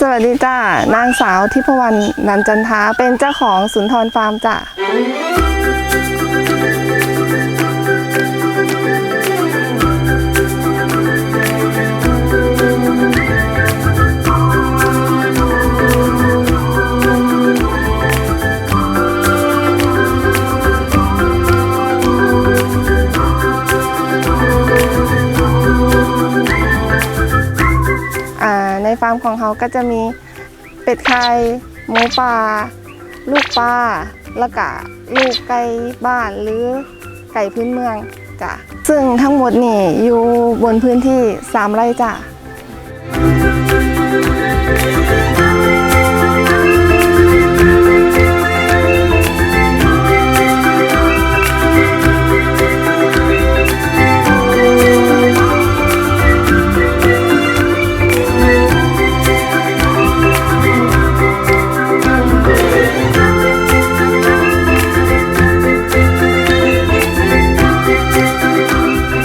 สวัสดีจ้านางสาวทิพวรรณนันจันทาเป็นเจ้าของสุนทรฟาร์มจ้ะาร์มของเขาก็จะมีเป็ดไข่หมูป่าลูกปลาแล้วก็ลูกไก่บ้านหรือไก่พื้นเมืองจ้ะซึ่งทั้งหมดนี่อยู่บนพื้นที่ 3 ไร่จ้ะ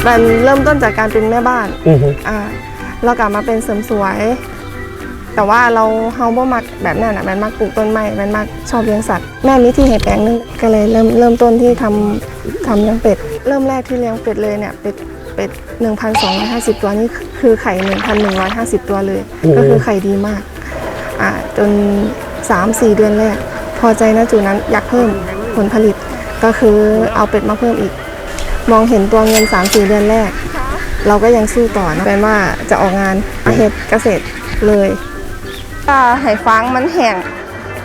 มันเริ่มต้นจากการเป็นแม่บ้านอือฮึอ่าเรากลับมาเป็นเสริมสวย แต่ว่าเราเฮาบ่มักแบบนั้นอะแมันมักปลูกต้นไม้แมันมักชอบเลี้ยงสัตว์แม่มีที่เห็ดแปลงนึงก็เลยเริ่มเริ่มต้นที่ทำทำเลี้ยงเป็ด เริ่มแรกที่เลี้ยงเป็ดเลยเนี่ยเป็ดเป็ด1,250 ตัวนี่คือไข่ 1,150 ตัวเลยก็คือไข่ดีมากอ่าจน 3-4 เดือนแรก พอใจนะจุดนั้นอยากเพิ่มผลผลิตก็คือเอาเป็ดมาเพิ่มอีก มองเห็นตัวเงิน 3-4 เดือนแรก เราก็ยังสู้ต่อนะแปลว่าจะออกงานอาเฮ็ดเกษตรเลยถ้าไห้ฟังมันแห้ง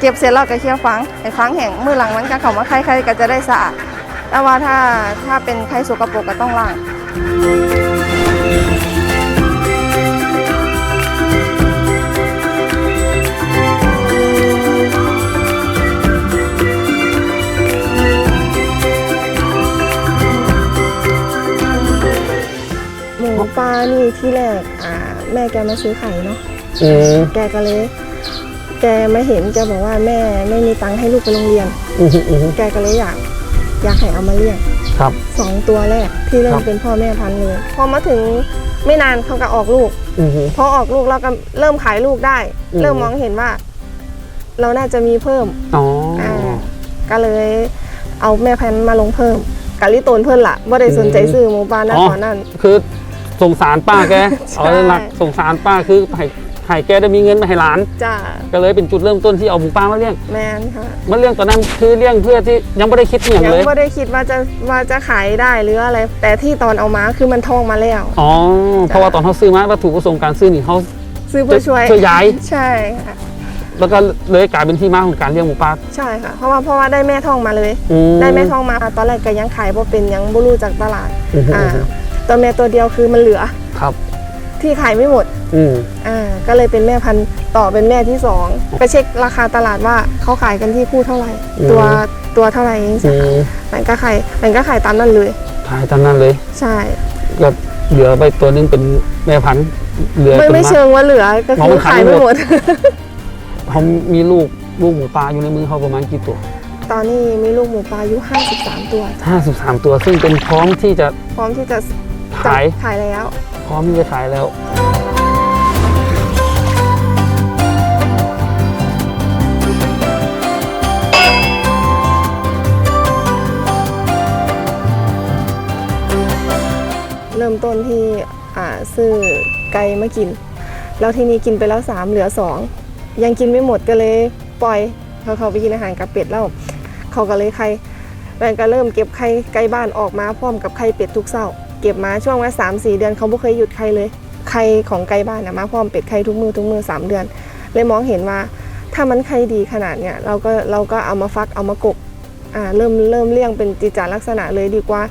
เก็บเสร็จแล้วก็เคี่ยวฟังไห้ฟังแห้งมือหลังมันก็เขามาไข่ๆก็จะได้สะอาดแต่ว่าถ้าถ้าเป็นไข่สกปรกก็ต้องล้าง หมูปลานี่ที่แรกอ่า แม่แกมาซื้อไข่เนาะอืมแกก็เลย แกไม่เห็นแกบอกว่าแม่ไม่มีตังค์ให้ลูกไปโรงเรียน อือฮึอือฮึแกก็เลยอยากอยากให้เอามาเลี้ยงครับ สองตัวแรกที่เริ่ครัมบ เป็นพ่อแม่พันธุ์เลยพอมาถึงไม่นานเขาก็ออกลูก อือฮึพอออกลูกเราก็เริ่มขายลูกได้ อืม เริ่มมองเห็นว่า เราน่าจะมีเพิ่มอ๋อออ่าก็เลยเอาแม่พันธุ์มาลงเพิ่มกะลิโตนเพิ่นละว่าได้สนใจซื้อหมูปลานะตอนนั้น คือ สงสารป้าแกใช่เอาหลักสงสารป้าคือให้ให้แกได้มีเงินมาให้หลานจ้าก็เลยเป็นจุดเริ่มต้นที่เอาหมูป้ามาเลี้ยงแมนค่ะมาเลี้ยงตอนนั้นคือเลี้ยงเพื่อที่ยังไม่ได้คิดอย่างยังเลยไม่ได้คิดว่าจะว่าจะขายได้หรืออะไร แต่ที่ตอนเอามาคือมันทองมาแล้วอ๋อเพราะว่าตอนเขาซื้อมาวัตถุประสงค์การซื้อนี่เขาซื้อเพื่อช่วยช่วยย้ายใช่ค่ะแล้วก็เลยกลายเป็นที่มาของการเลี้ยงหมูป่าใช่ค่ะเพราะว่าเพราะว่าได้แม่ทองมาเลยอืมได้แม่ทองมาตอนแรกก็ยังขายบ่เป็นยังบ่รู้จากตลาดอือฮึอ่า ตัวแม่ตัวเดียวคือมันเหลือครับ ที่ขายไม่หมด อืมอ่าก็เลยเป็นแม่พันธุ์ต่อเป็นแม่ที่สองไปเช็คราคาตลาดว่าเขาขายกันที่คู่เท่าไหร่ ตัวตัวเท่าไหร่อืมมันก็ขายมันก็ขายตามนั้นเลย ขายตามนั้นเลยใช่ก็เหลือไปตัวหนึงเป็นแม่พันธุ์เหลือไม่เป็นไม่มาเชิงว่าเหลือก็อ๋อคือมันขาขายยไม่ไม่หหมมดดเขามีลูกลูกหมูป่าอยู่ในมือเขาประมาณกี่ตัว ตอนนี้มีลูกหมูปลาอายุ 53 ตัว 53 ตัวซึ่งเป็นพร้อมที่จะพร้อมที่จะ ขาย ขายแล้ว พร้อมที่จะขายแล้ว เริ่มต้นที่อ่าซื้อไก่มากิน แล้วทีนี้กินไปแล้วสามเหลือสองยังกินไม่หมดก็เลยปล่อยเขาเขาไปกินอาหารกับเป็ดแล้วเขาก็เลยไข่แฟนก็เริ่มเก็บไข่ไก่บ้านออกมาพร้อมกับไข่เป็ดทุกเช้า เก็บมาช่วงว่าสามสี่เดือนเขาไม่เคยหยุดไข่เลยไข่ของไก่บ้านนะมาพร้อมเป็ดไข่ทุกมือทุกมือสามเดือน เลยมองเห็นว่าถ้ามันไข่ดีขนาดเนี้ยเราก็เราก็เอามาฟักเอามากบอ่าเริ่มเริ่มเลี้ยงเป็นจิจาลักษณะเลยดีกว่า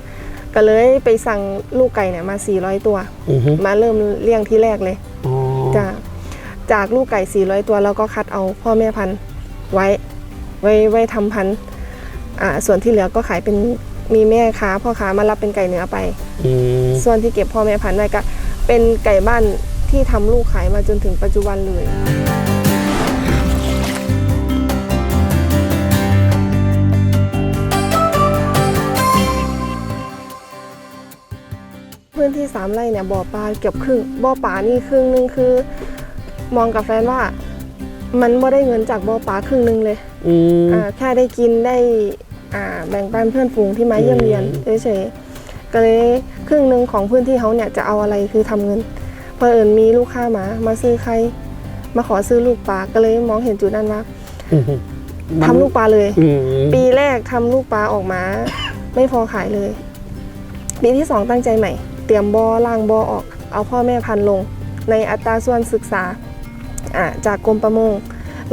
ก็เลยไปสั่งลูกไก่เนี่ยมา 400 ตัวอือฮึมาเริ่มเลี้ยงที่แรกเลยอ๋อจากจากลูกไก่ 400 ตัวเราก็คัดเอาพ่อแม่พันธุ์ไว้ไว้ไว้ทำพันธุ์อ่าส่วนที่เหลือก็ขายเป็น มีแม่ค้าพ่อค้ามารับเป็นไก่เนื้อไป อืมส่วนที่เก็บพ่อแม่พันธุ์ไว้ก็เป็นไก่บ้านที่ทำลูกขายมาจนถึงปัจจุบันเลย พื้นที่สามไร่เนี่ยบ่อปลาเกือบครึ่งบ่อปลานี่ครึ่งหนึงคือ มองกับแฟนว่ามันบ่ได้เงินจากบ่อปลาครึ่งหนึงเลย อืมอ่าแค่ได้กินได้ อ่าแบ่งปันเพื่อนฝูงที่มาเยี่ยมเยียนอืมเฉยๆก็เลยครึ่งหนึ่งของพื้นที่เขาเนี่ยจะเอาอะไรคือทำเงินเพอเอิญมีลูกค้ามามาซื้อใคร มาขอซื้อลูกปลาก็เลยมองเห็นจุดนั้นว่าอืมมันทำลูกปลาเลยอืมปีแรกทำลูกปลาออกมา ไม่พอขายเลย ปีที่สองตั้งใจใหม่ เตรียมบอ่อล่างบอ่อออก เอาพ่อแม่พันธุ์ลง ในอัตราส่วนศึกษาอ่าจากกรมประมง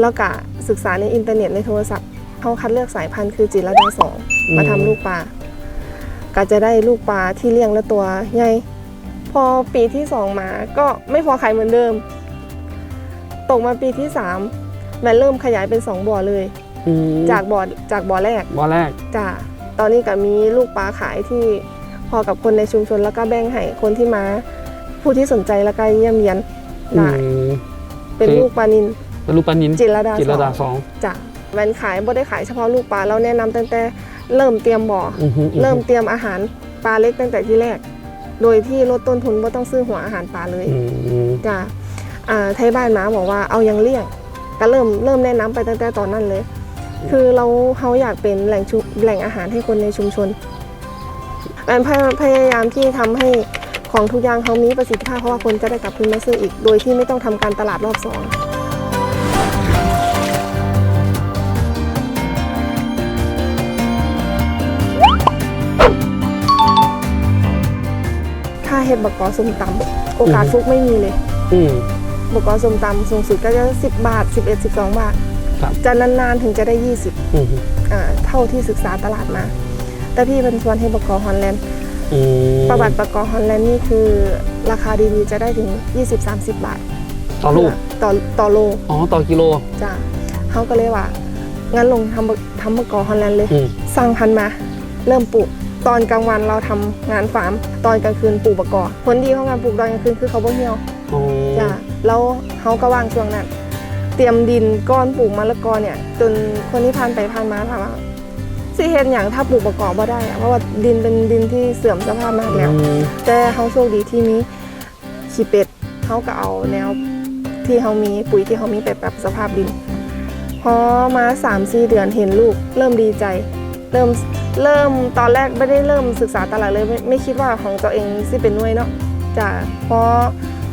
แล้วก็ศึกษาในอินเทอร์เน็ตในโทรศัพท์ เขาคัดเลือกสายพันธุ์คือจิรดาสองมาทำลูกปลาก็จะได้ลูกปลาที่เลี้ยงและตัวใหญ่พอปีที่สองมาก็ไม่พอขายเหมือนเดิม ตกมาปีที่สามแมันเริ่มขยายเป็นสองบ่อเลยอืมจากบ่อจากบ่อแรกบ่อแรกจ้ะตอนนี้ก็มีลูกปลาขายที่พอกับคนในชุมชนแล้วก็แบ่งให้คนที่มา ผู้ที่สนใจแล้วก็เยี่ยมเยียนอืได้มเป็นคือลูกปลานินเป็นลูกปลานินจิรดาจิรดาสสององจ้ะ แวนขายบ่ได้ขายเฉพาะลูกปลาเราแนะนำตั้งแต่เริ่มเตรียมบ่อออือฮึอือฮึเริ่มเตรียมอาหารปลาเล็กตั้งแต่ที่แรก โดยที่ลดต้นทุนบ่ต้องซื้อหัวอาหารปลาเลยอืมจ้ะอ่าไทยบ้านหมาบอกว่าเอายังเลี่ยง ก็เริ่มเริ่มแนะนำไปตั้งแต่ตอนนั้นเลย คือเราเขาอยากเป็นแหล่งชุแหล่งอาหารให้คนในชุมชนแอนพยพยายามที่ทำให้ของทุกอย่างเขามีประสิทธิภาพเพราะว่าคนจะได้กลับคืนมาซื้ออีก โดยที่ไม่ต้องทำการตลาดรอบสองาเห็ดบกกอส้มตำโอกาสฟุกไม่มีเลยอืมบกอส้มตำสูงสุดก็จะ10บาท11 12บาทครับจะนานๆถึงจะได้20อืมอ่าเท่าที่ศึกษาตลาดมา แต่พี่เป็นชวนให้บกอฮอลแลนด์อืมประวัติบกอฮอลแลนด์นี่คือราคาดีๆจะได้ถึง 20-30 บาท ต่อลูกต่อต่อโลอ๋อต่อกิโลจ้ะเขาก็เลยว่างั้นลงทำบทำบกอฮอลแลนด์เลยอืมสร้างพันธุ์มา เริ่มปลูก ตอนกลางวันเราทำงานฟาร์ม ตอนกลางคืนปลูกบกอผลดีของการปลูกตอนกลางคืนคือเขาบ่เหี่ยวอ๋อจ้ะแล้วเขาก็ว่างช่วงนั้น เตรียมดินก้อนปลูกมะละกอเนี่ย จนคนที่ผ่านไปผ่านมาถามว่าสิเห็นอย่างถ้าปลูกประกอบบ่ได้อะเพราะว่าดินเป็นดินที่เสื่อมสภาพมากแล้วอืมแต่เขาโชคดีที่มีขี้เป็ดเขาก็เอาแนวที่เขามีปุ๋ยที่เขามีไปปรับสภาพดินพอมา3ามสี่เดือนเห็นลูก เริ่มดีใจ เริ่ม เริ่มตอนแรกไม่ได้เริ่มศึกษาตลาดเลยไม่ไม่คิดว่าของตัวเองสิเป็นหน่วยเนาะจ้ะเพราะ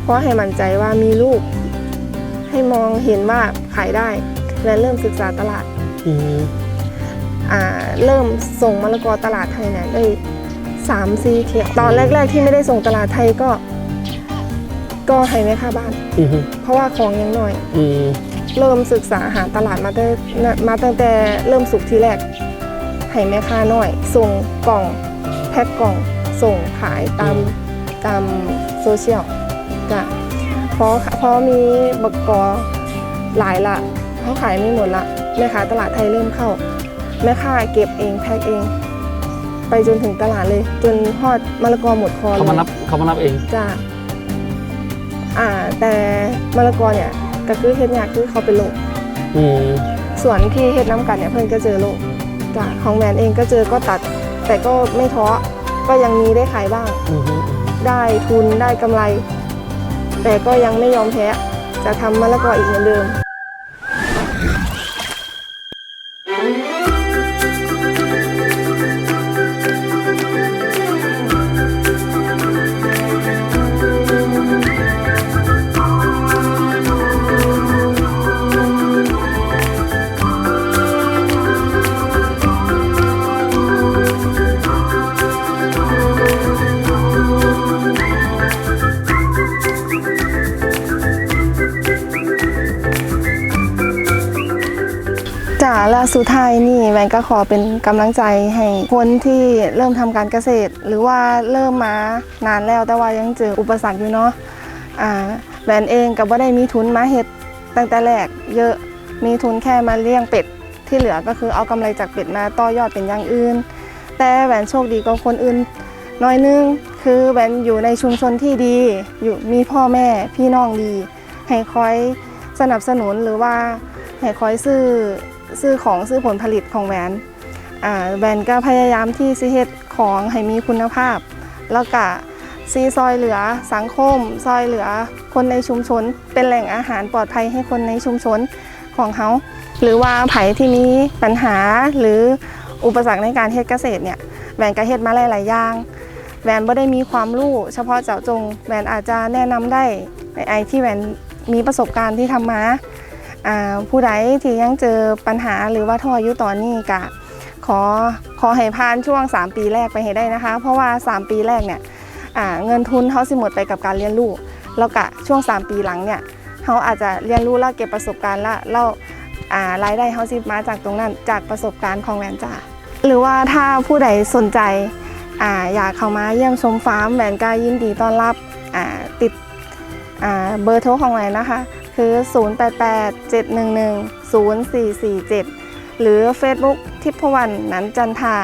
เพราะให้มั่นใจว่ามีลูก ให้มองเห็นว่าขายได้และเริ่มศึกษาตลาดอืมอ่าเริ่มส่งมะละกอตลาดไทยเนี่ยได้สามสี่เที่ยวตอนแรก ๆ ที่ไม่ได้ส่งตลาดไทยก็ ก็ให้แม่ค้าบ้านอืมเพราะว่าของยังน้อยอืมเริ่มศึกษาหาตลาดมาตั้งมาตั้งแต่เริ่มสุกทีแรก ให้แม่ค้าน้อย ส่งกล่องแพ็คกล่องส่งขายตามตามโซเชียลจ้ะเพราะเพราะมีบกกอหลายละเขาขายไม่หมดละแม่ค้าตลาดไทยเริ่มเข้า แม่ค้าเก็บเองแพ็คเอง ไปจนถึงตลาดเลย จนทอดมะละกอหมดคอเลยเขามานับเขามานับเองจ้าอ่าแต่มะละกอเนี่ยก็คือเฮ็ดยากคือเขาเป็นโรคอืมส่วนที่เฮ็ดน้ำกันเนี่ยเพิ่นก็เจอโรค จ้าของแมนเองก็เจอก็ตัด แต่ก็ไม่ท้อก็ยังมีได้ขายบ้าง อืมอืมได้ทุนได้กำไร แต่ก็ยังไม่ยอมแพ้จะทำมะละกออีกเหมือนเดิมาและสุดท้ายนี่แมนก็ขอเป็นกำลังใจให้คนที่เริ่มทำการเกษตร หรือว่าเริ่มมานานแล้วแต่ว่ายังเจออุปสรรคอยู่เนาะแมนเองก็บ่ได้มีทุนมาเฮ็ดตั้งแต่แรกเยอะมีทุนแค่มาเลี้ยงเป็ด ที่เหลือก็คือเอากำไรจากเป็ดมาต่อยอดเป็นอย่างอื่น แต่แหวนโชคดีกว่าคนอื่นน้อยนึงคือแหวนอยู่ในชุมชนที่ดี อยู่มีพ่อแม่พี่น้องดี ให้คอยสนับสนุนหรือว่าให้คอยซื้อ ซื้อของซื้อผลผลิตของแหวนแหวนก็พยายามที่สิเฮ็ดของให้มีคุณภาพ แล้วก็ซีซอยเหลือสังคม ซอยเหลือคนในชุมชน เป็นแหล่งอาหารปลอดภัยให้คนในชุมชนของเขาหรือว่าไผ่ที่มีปัญหาหรืออุปสรรคในการเฮ็ดเกษตรเนี่ยแหวนก็เฮ็ดมาหลายๆอย่างแหวนบ่ได้มีความรู้เฉพาะเจาะจงแหวนอาจจะแนะนำได้ในไอที่แหวนมีประสบการณ์ที่ทำมาอ่า ผู้ใดที่ยังเจอปัญหาหรือว่าท้ออยู่ตอนนี้กะขอขอให้ผ่านช่วง 3 ปีแรกไปให้ได้นะคะ เพราะว่า 3 ปีแรกเนี่ยเงินทุนเขาสิหมดไปกับการเรียนรู้แล้วกะช่วง 3 ปีหลังเนี่ยเขาอาจจะเรียนรู้แล้วเก็บประสบการณ์และเล่ารายได้เขาสิมาจากตรงนั้นจากประสบการณ์ของแวนจ่าหรือว่าถ้าผู้ใดสนใจออยากเข้ามาเยี่ยมชมฟาร์มแวนก็ยินดีต้อนรับติดเบอร์โทรของแวนนะคะ คือ 0887110447 หรือ Facebook ทิพวรรณนันจันทา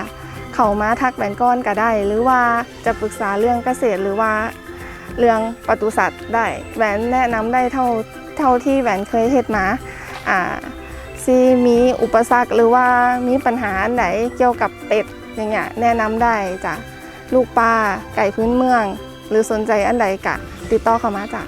เขามาทักแวนก้อนก็ได้ หรือว่าจะปรึกษาเรื่องเกษตรหรือว่าเรื่องปศุสัตว์ได้แหวนแนะนำได้เท่าเท่าที่แหวนเคยเฮ็ดมาอ่าซีมีอุปสรรคหรือว่ามีปัญหาไหนเกี่ยวกับเป็ดอย่างเงี้ยแนะนำได้จ้ะลูกปลาไก่พื้นเมือง หรือสนใจอันใดกะ ติดต่อเข้ามาจ้ะ